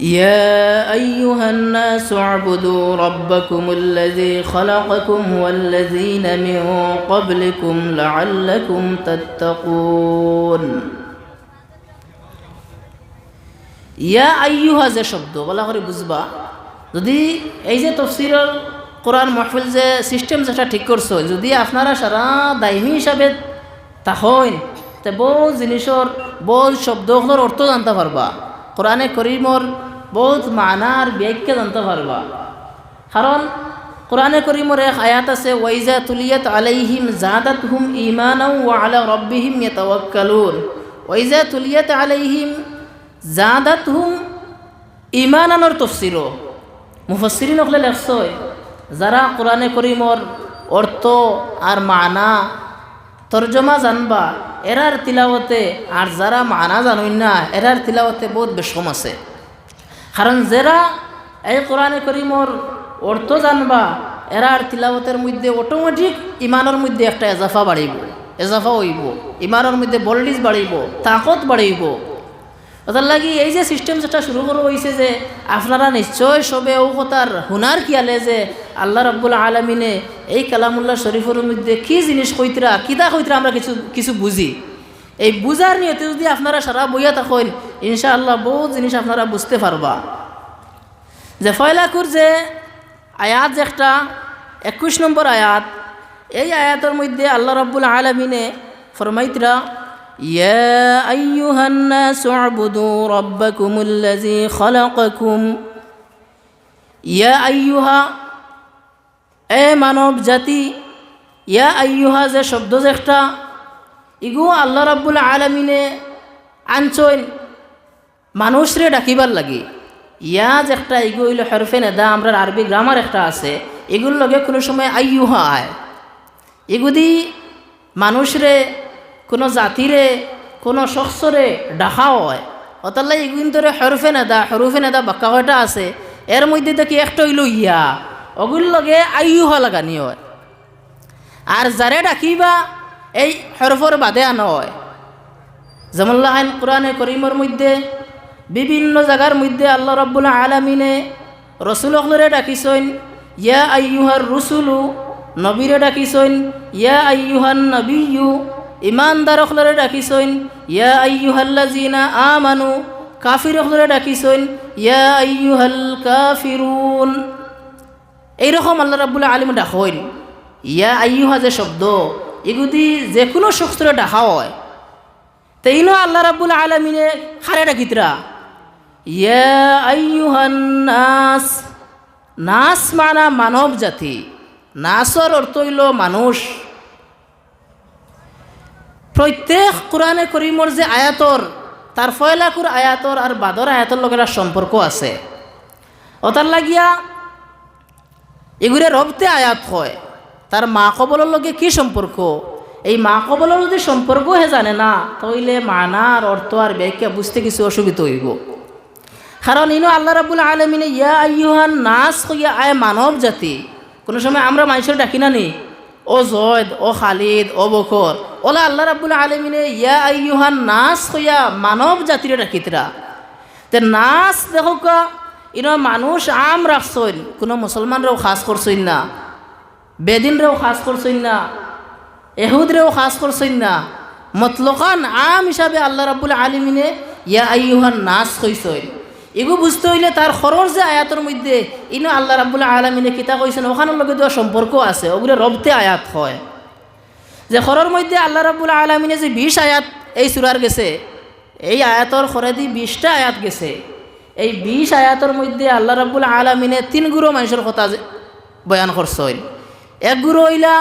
يا أيها الناس اعبدوا ربكم الذي خلقكم والذين من قبلكم لعلكم تتقون ইয়া আইয়ুহা যে শব্দ বলা করে বুঝবা যদি এই যে তফসিরের কোরআন মহফিল যে সিস্টেম যেটা ঠিক করছো যদি আপনারা সারা দায়মি হিসাবে তাহইন তে বহুত জিনিসের বহুত শব্দগুলোর অর্থ জানতে পারবা কোরআনে করিমর বহুত মানার ব্যাখ্যা জানতে পারবা কারণ কোরআনে করিমর এক আয়াত আছে, ওয়াইজা তুলিয়াত আলাইহিম জাদাত হুম ইমানাও ওয়া আলা রব্বিহিম ইয়াতাওয়াক্কালুন ওয়াইজা তুলিয়াত আলাইহিম জাদাত হুম ইমানানোর তফসির মুফসিরিন হলে লেখছয় যারা কোরআনে করিমর অর্থ আর মানা তর্জমা জানবা এরার তিলাওতে আর যারা মানা জানুন না এরার তিলাওতে বহুত বেশম আছে। কারণ যারা এই কোরআনে করিমর অর্থ জানবা এরার তিলাওতের মধ্যে অটোমেটিক ইমানের মধ্যে একটা এজাফা বাড়িব এজাফা হইব, ইমানের মধ্যে বল্ডিজ বাড়িব তাকত বাড়িব ওটার লাগি এই যে সিস্টেম যেটা শুরু করা হয়েছে যে আপনারা নিশ্চয় সবে ও কথার হুনার কিয়ালে যে আল্লাহ রব্বুল আলমিনে এই কালামুল্লাহ শরীফের মধ্যে কি জিনিস কইতরা কিতা কইতরা আমরা কিছু কিছু বুঝি। এই বুঝার নিয়তে যদি আপনারা সারা বইয়া থাকেন ইনশাআল্লাহ বহুত জিনিস আপনারা বুঝতে পারবা যে ফয়লাকুর যে আয়াত যে একটা একুশ নম্বর আয়াত এই আয়াতের মধ্যে আল্লাহ রব্বুল আলমিনে ফরমাইতরা يا أيها الناس اعبدوا ربكم الذي خلقكم يا أيها এ মানব জাতি ইয়া আইয়ুহা যে শব্দ যেটা ইগু আল্লাহ রাব্বুল আলমিনে আনছইন মানুষরে ডাকিবার লাগি। ইয়া যে একটা ইগু হইল হরফে নেদা আমরা আরবি গ্রামার একটা আছে। এগুলোর লগে কোনো সময় আইয়ুহা আয়। এগুদি মানুষরে, কোনো জাতিরে, কোনো শখসরে ডাকা হয়। অতাল্লা এগুন ধরে হরফে নেদা হরফে নেদা বাক্কা কয়টা আছে? এর মধ্যে দেখি একটা হইল ইয়া। অগুল লগে আইয়ু হওয়া লাগানি হয়। আর যারে ডাকিবা এই হরফর বাদে আনা হয় আইন কোরআনে করিমর মধ্যে, বিভিন্ন জায়গার মধ্যে আল্লাহ রব্বুল্লাহ আলমিনে রসুল অখলরে ডাকিছইন ইয়া আইয়ুহার রসুলু, নবীরে ডাকিছইন ইয়া আইয়ুহান নবিয়ু ইমানদার অখলরে ডাকিছইন ইয়া আইয়ুহাল্লাজিনা আমানু, কাফির অখলরে ডাকিছইন ইয়া আইয়ুহাল কাফিরুন। এইরকম আল্লাহ রাবুল্লাহ আলিম ডাকইন, ইয়া আইয়ুহা যে শব্দ এগুদি যে কোনো শখসরে ডাকা হয়। তেইনো আল্লাহ রাবুল আলমিনে খারে ডাকিতরা নাস নাস মানা মানব জাতি, নাসর অর্থ হইল মানুষ। প্রত্যেক কোরআনে করিমর যে আয়াতর, তার ফয়লাকুর আয়াতর আর বাদর আয়াতর লগের সম্পর্ক আছে। ওতার লাগিয়া এগুলো রবতে আয়াত হয়। তার মা কবলের লগে কি সম্পর্ক? এই মা কবলের যদি সম্পর্ক হে জানে না, তাইলে মানার অর্থ আর ব্যাখ্যা বুঝতে কিছু অসুবিধা হইব। কারণ ইনো আল্লাহ রাবুল আলমিনে ইয়া আইয়ুহান নাস হইয়া আয় মানব জাতি, কোনো সময় আমরা মানুষের ডাকি না নি? ও জয়দ, ও খালিদ, ও বকর ওলা আল্লাহ রাবুল আলমিনে ইয়া আইয়ুহান নাস হইয়া মানব জাতিরে ডাকিতরা তে নাস দেখো কা মানুষ আম রাখছইন কোনো মুসলমানরাও খাস করছইন না। বেদিনরাও খাস করছইন না এহুদরেও খাস করছইন না। মতলকান আম হিসাবে আল্লাহ রাবুল আলমিনে ইয়া আইয়ুহান নাস কইসইন এগু বুঝতে হইলে তার খরর যে আয়াতের মধ্যে ইনো আল্লাহ রাবুল আলমিনে কিতা কইছেন ওখানের লগে দেওয়া সম্পর্ক আছে। ওগুলো রবতে আয়াত হয়। যে খরর মধ্যে আল্লাহ রাবুল আলমিনে যে বিশ আয়াত এই সুরার গেছে, এই আয়াতর খরেদি বিশটা আয়াত গেছে। এই বিশ আয়াতর মধ্যে আল্লাহ রাবুল আলমিনে তিন গুরু মানুষের কথা বয়ান করছেন এক গুরু হইলা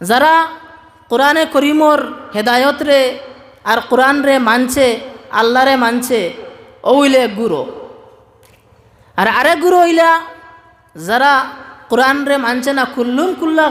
যারা কোরআনে করিমর হেদায়ত রে আর কোরআন রে মানছে, আল্লাহরে মানছে, ও হইলে এক গুরু। আর আরেক গুরু হইলা যারা কোরআন রে মানছে না, কুল্লুন কুল্লা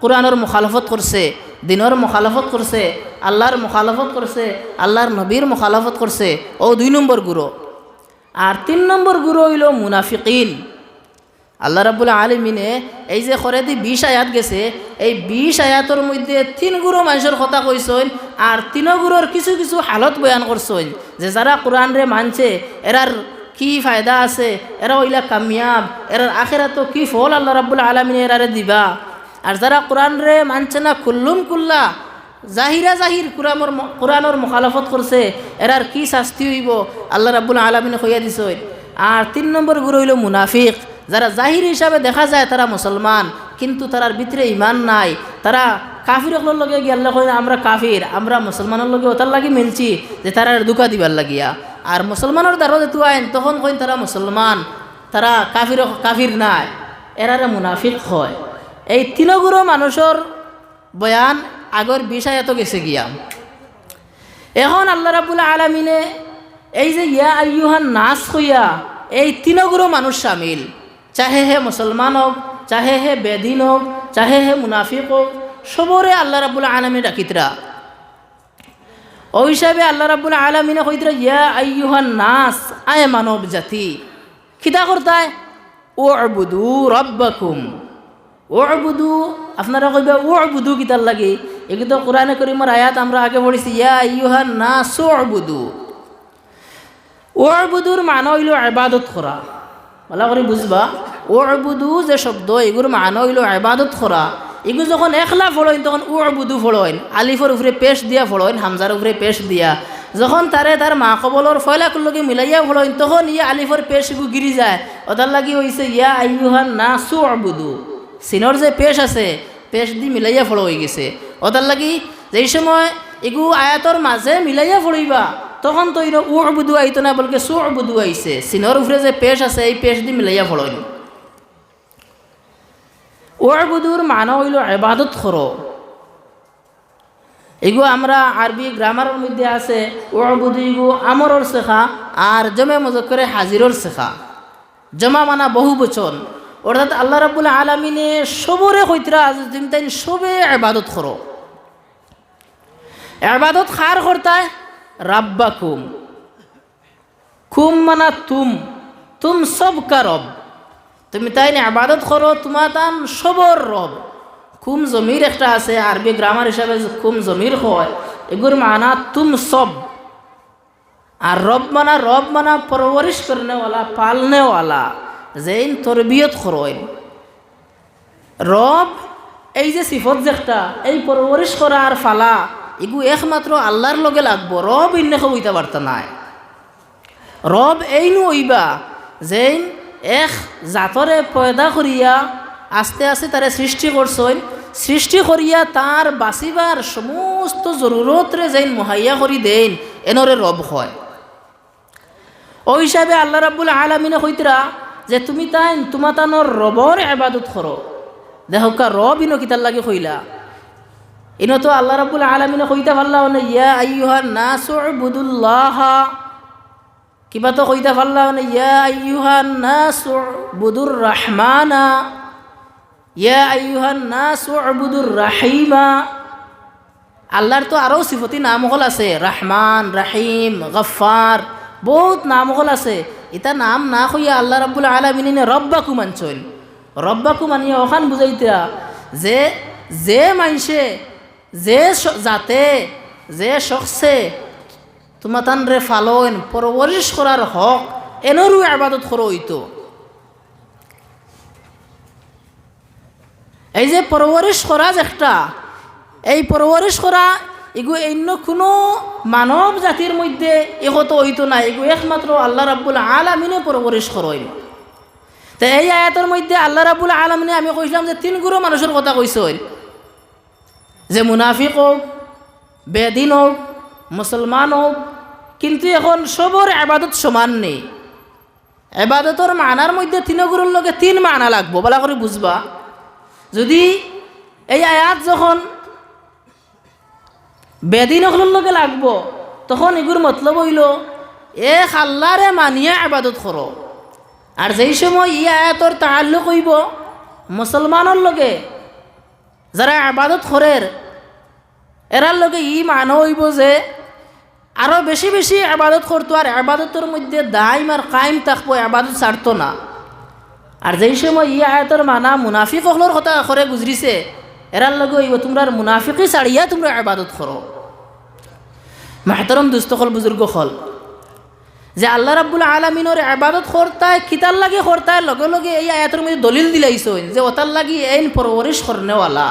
কোরআনের মুখালফত করছে, দিনের মুখালফত করছে, আল্লাহর মুখালফত করছে, আল্লাহর নবীর মুখালফত করছে, ও দুই নম্বর গুরু। আর তিন নম্বর গুরু হইল মুনাফিকিন। আল্লাহ রাবুল আলমিনে এই যে খরেদি বিশ আয়াত গেছে, এই বিশ আয়াতর মধ্যে তিন গুরু মানুষের কথা কইসইন আর তিন গুরুর কিছু কিছু হালত বয়ান করছইন যে যারা কোরআন রে মানছে, এরার কি ফায়দা আছে, এরা ওইলা কামিয়াব, এরার আখেরা তো কি ফল আল্লাহ রাব্বুল আলমিনে এরারে দিবা? আর যারা কোরআন রে মানছে না, কুল্লুম কুল্লা, জাহিরা জাহির কুরামর কোরআনর মুখালফত করছে, এরার কি শাস্তি হইব? আল্লাহ রাব্বুল আলমিনে কইয়া দিছ আর তিন নম্বর গুরু হইল মুনাফিক। যারা জাহির হিসাবে দেখা যায় তারা মুসলমান, কিন্তু তারার ভিতরে ইমান নাই। তারা কাফির লগে গিয়ে আল্লাহ কইনা আমরা কাফির, আমরা মুসলমানের লগে ওটার লাগি মিলছি, যে তারা দুকা দিবার লাগিয়া। আর মুসলমানের দ্বারা যেতু আইন, তখন কইন তারা মুসলমান, তারা কাফির কাফির নাই এরারে মুনাফিক হয়। এই তিনগুলো মানুষের বয়ান আগর বিষয় এত গেছে গিয়া। এখন আল্লাহ রাবুল আলমিনে এই যে ইয়া আইয়ুহান নাচ হইয়া এই তিনগুলো মানুষ সামিল। চাহে হে মুসলমান হোক, চাহে হে বেদিন হোক, চাহে হে মুনাফিক হোক, সবরে আল্লাহ রাবুল আলমী ডাকিতরা। ও হিসাবে আল্লাহ রাবুল আলমিনে কইতরা, ইয়া আইয়ুহান নাচ আয় মানব জাতি খিতা করতায়? ও আবুদু রব্বাকুম। ও আবুদু আপনারা কইবা ও আবুদু কিতার লাগে? এগুলো কোরআনে করিমর আয়াত আমরা আগে পড়েছি, ইয়া আইয়ুহান নাস ও আবুদু ও আবুদুর মানে হইল আবাদত করা। ভালো করে বুঝবা ও আবুদু যে শব্দ এগুর মানে হইল আবাদত করা এগুলো যখন একলা ফড়ইন তখন উ বুধু ফড়ইন আলিফর উপরে পেশ দিয়া ফড়ইন হামজার উপরে পেশ দিয়া। যখন তারে তার মা কবলর ফয়লাকুর লগে মিলাইয়া ফড়ইন তখন ইয়া আলিফর পেশ এগু গিরি যায়। ওটার লাগি হয়েছে ইয়া আইয়ুহান না সু বুধু সিনর যে পেশ আছে, পেশ দি মিলাইয়া ফড় হয়ে গেছে। ওটার লাগি, যেই সময় এগু আয়াতর মাঝে মিলাইয়া ফড়ইবা তখন তো উ বুধু আইতো না, বলকে সু বুধু আইছে। সিনর উপরে যে পেশ আছে, এই পেশ দি মিলাইয়া ফড়ইন ওয়াবুদুর মানা হইল এবাদত করো এগু আমরা আরবি গ্রামারের মধ্যে আছে ওয়াবুদু ইগু আমরর শেখা আর জমে মজক্করে হাজিরর শেখা জমা মানা বহু বচন। অর্থাৎ আল্লাহ রাবুল আলমিনে সবরে কইতরা তুমি তাই সবে এবাদত করো এবাদত খার করতায় রাব্বা কুম কুম মানা তুম। তুম সব কা রব। তুমি তাই না আবাদত করো তোমার তান সবর রব। খুম জমির একটা আছে, আরবি গ্রামার হিসাবে খুম জমির হয়, এগুর মানা তুম সব। আর রব মানা রব মানা পরবরিশ করনেওয়ালা, পালনেওয়ালা, যেইন তরবিয়ত করইন রব, এই যে সিফত যেটা এই পরবরিশ করা আর ফালা এগু একমাত্র আল্লাহর লগে লাগবো, রব ইন্নে হইতে পারতা নাই। রব এইনু ওইবা যেইন এক জাতরে পয়দা করিয়া আস্তে আস্তে তারে সৃষ্টি করছেন সৃষ্টি করিয়া তার বাঁচিবার সমস্ত জরুরতরে যেন মহাইয়া করি দেন এনরে রব হয়। ও হিসাবে আল্লাহ রাবুল আলমিনে কইতরা যে তুমি তাই তোমা তানোর রবর আবাদত করো। দেহকা রব ইনো লাগে কইলা। ইনো তো আল্লাহ রাবুল আলমিনে কইতা পারলা মানে ইয়া আইয়ুহা নাসু বুদুল্লাহ কিবা তো কইতা পারলা মানে ইয়া আইয়ুহান নাস বুদুর রহমানা ইয়া আইয়ুহান নাস বুদুর রাহিমা আল্লাহর তো আরও সিফতি নামকল আছে, রহমান, রাহিম গফার বহুত নামকল আছে। এটা নাম না কইয়া আল্লাহ রাব্বুল আলমিনে রব্বাকু মানছইল রব্বাকু মানিয়া ওখান বুঝাইতা যে যে মানছে যে যাতে যে শখছে তোমার তান রে ফালন পরবরিশ করার হক এনরু আবাদত করো হইতো। এই যে পরবরিশ করা একটা, এই পরবরিশ করা এগু অন্য কোনো মানব জাতির মধ্যে এগত হইতো না এগু একমাত্র আল্লাহ রাব্বুল আলমিনে পরবরিশ করইন তো এই আয়াতের মধ্যে আল্লাহ রাবুল আলমিনে আমি কইছিলাম যে তিন গুরু মানুষের কথা কইসইন যে মুনাফিক হোক বেদিন হোক মুসলমান হোক কিন্তু এখন সবর আবাদত সমান নেই। আবাদতর মানার মধ্যে তিনগুলোর লগে তিন মানা লাগবো, বলা করে বুঝবা। যদি এই আয়াত যখন বেদিন লগে লাগবো, তখন এগুর মতলব হইল এ খাল্লারে মানিয়ে আবাদত করো। আর যেই সময় ই আয়াতর তাল্লুক হইব, মুসলমানের লগে যারা আবাদত করের, এরার লগে ই মান হইব যে আরও বেশি বেশি আবাদত করতো আর আবাদতের মধ্যে দাইম আর কায়েম থাকব, আবাদত ছাড়তো না। আর যেই সময় ই আয়াতর মানা মুনাফিক হলোর কথা করে গুজরিছে এরার লগে হইব তোমরা মুনাফিকই ছাড়িয়া তোমরা আবাদত করো। মাহতরম দুস্থ হল, বুজুর্গ হল। যে আল্লাহ রাবুল আলমিনের আবাদত করতায় খিতার লাগে করতায়, লগে লগে এই আয়াতের মধ্যে দলিল দিলাইছ যে, ওতার লাগি এইন পরবরিশ করনেওয়ালা।